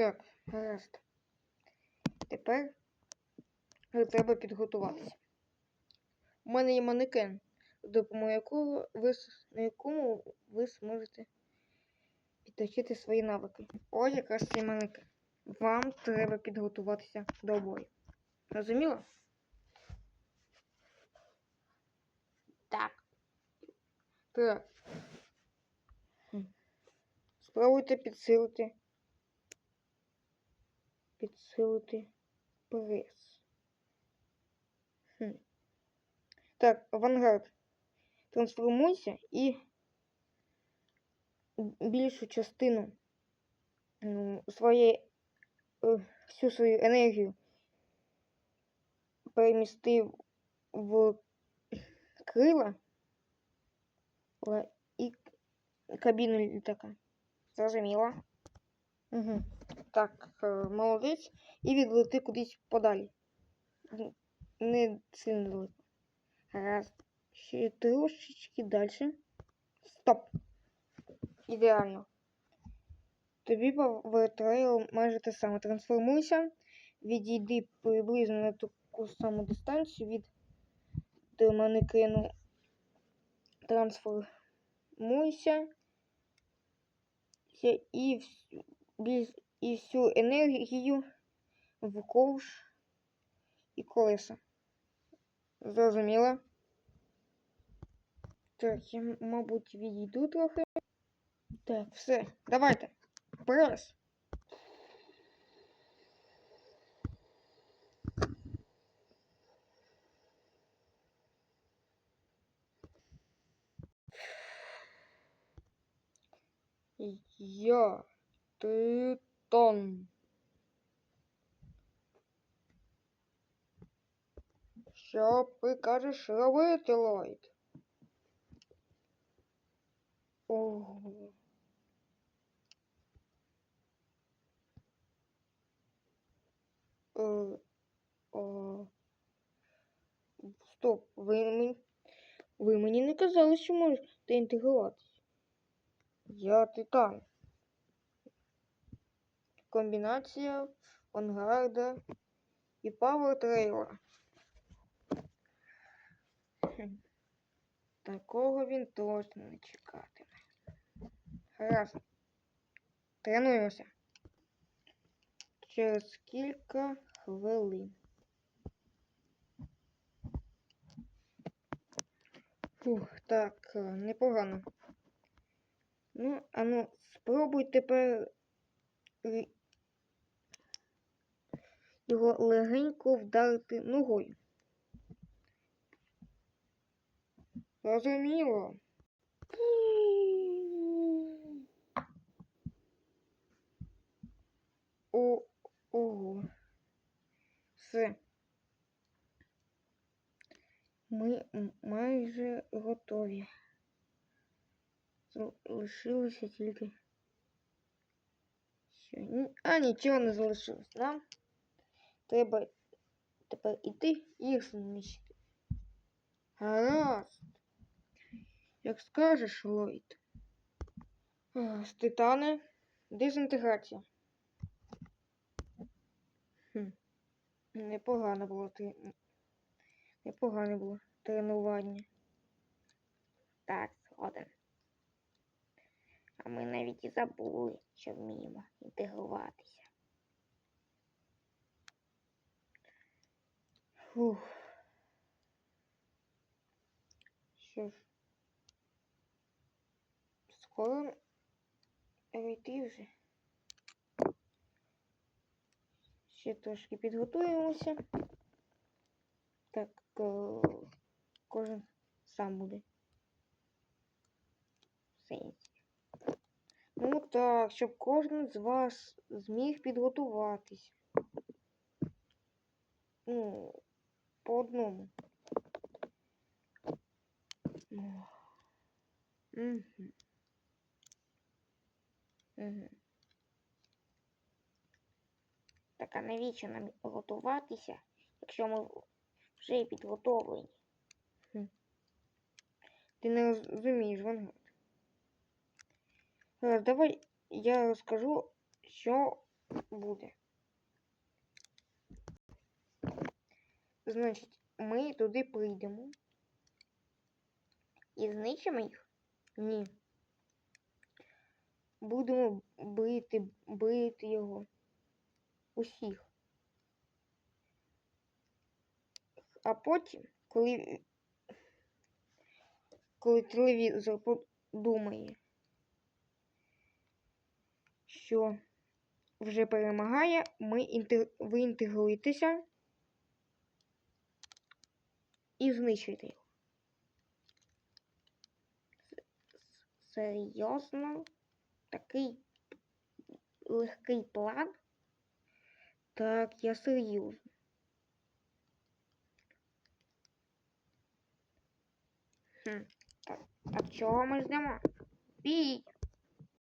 Так, гаразд. Тепер треба підготуватися. У мене є манекен, з допомогою якого ви, на якому ви зможете підточити свої навики. Ось якраз цей манекен. Вам треба підготуватися до бою. Розуміло? Так. Так. Спробуйте підсилити. Підсилити прес. Хм. Так, авангард. Трансформуйся і більшу частину ну, своєї е, всю свою енергію перемістив в крила Ла- і кабіну літака. Зрозуміло. Угу. Так, е, молодець. І відлети кудись подалі. Не сильно далеко. Раз. Ще трошечки далі. Стоп. Ідеально. Тобі повертає майже те саме. Трансформуйся, відійди приблизно на таку саму дистанцію від до манекену трансформуйся і, біз- і всю енергію в ковш і колеса. Зрозуміло? Так, я, мабуть, відійду трохи. Так, все, давайте. Прес. Я Тритон. Що прикажеш робити, Ллойд? Е, о. Стоп, ви мені, ви мені не казали, що можете інтегруватися. Я Титан. Комбінація Вангарда і Хм. Такого він точно не чекатиме. Гаразд. Тренуємося. Через кілька хвилин. Фух, так, е, непогано. Ну, а ну, спробуй тепер його легенько вдарити ногою. Розуміло. О, ого. Все. Ми майже готові. Залишилося тільки. А, нічого не залишилось. Нам треба тепер іти їх знищити. Гаразд. Як скажеш, Ллойд. З титани дезінтеграція. Непогано було ти. Непогане було тренування. Так, згоден. А ми навіть і забули, що вміємо інтегруватися. Фух. Що ж. Скоро йти вже. Ще трошки підготуємося. Так, е, кожен сам буде. Ну так, щоб кожен з вас зміг підготуватись. Ну, по одному. Угу. Угу. Так а навіщо нам готуватися, якщо ми вже підготовлені? Ти не розумієш, Вангард. Давай я розкажу, що буде. Значить, ми туди прийдемо. І знищимо їх? Ні. Будемо бити, бити його. Усіх. А потім, коли, коли телевізор подумає, що вже перемагає, ми інтер... ви інтегруєтеся і знищуєте його. Серйозно? Такий легкий план? Так, я серйозно. Хм. Так, так чого ми ждемо? Бій!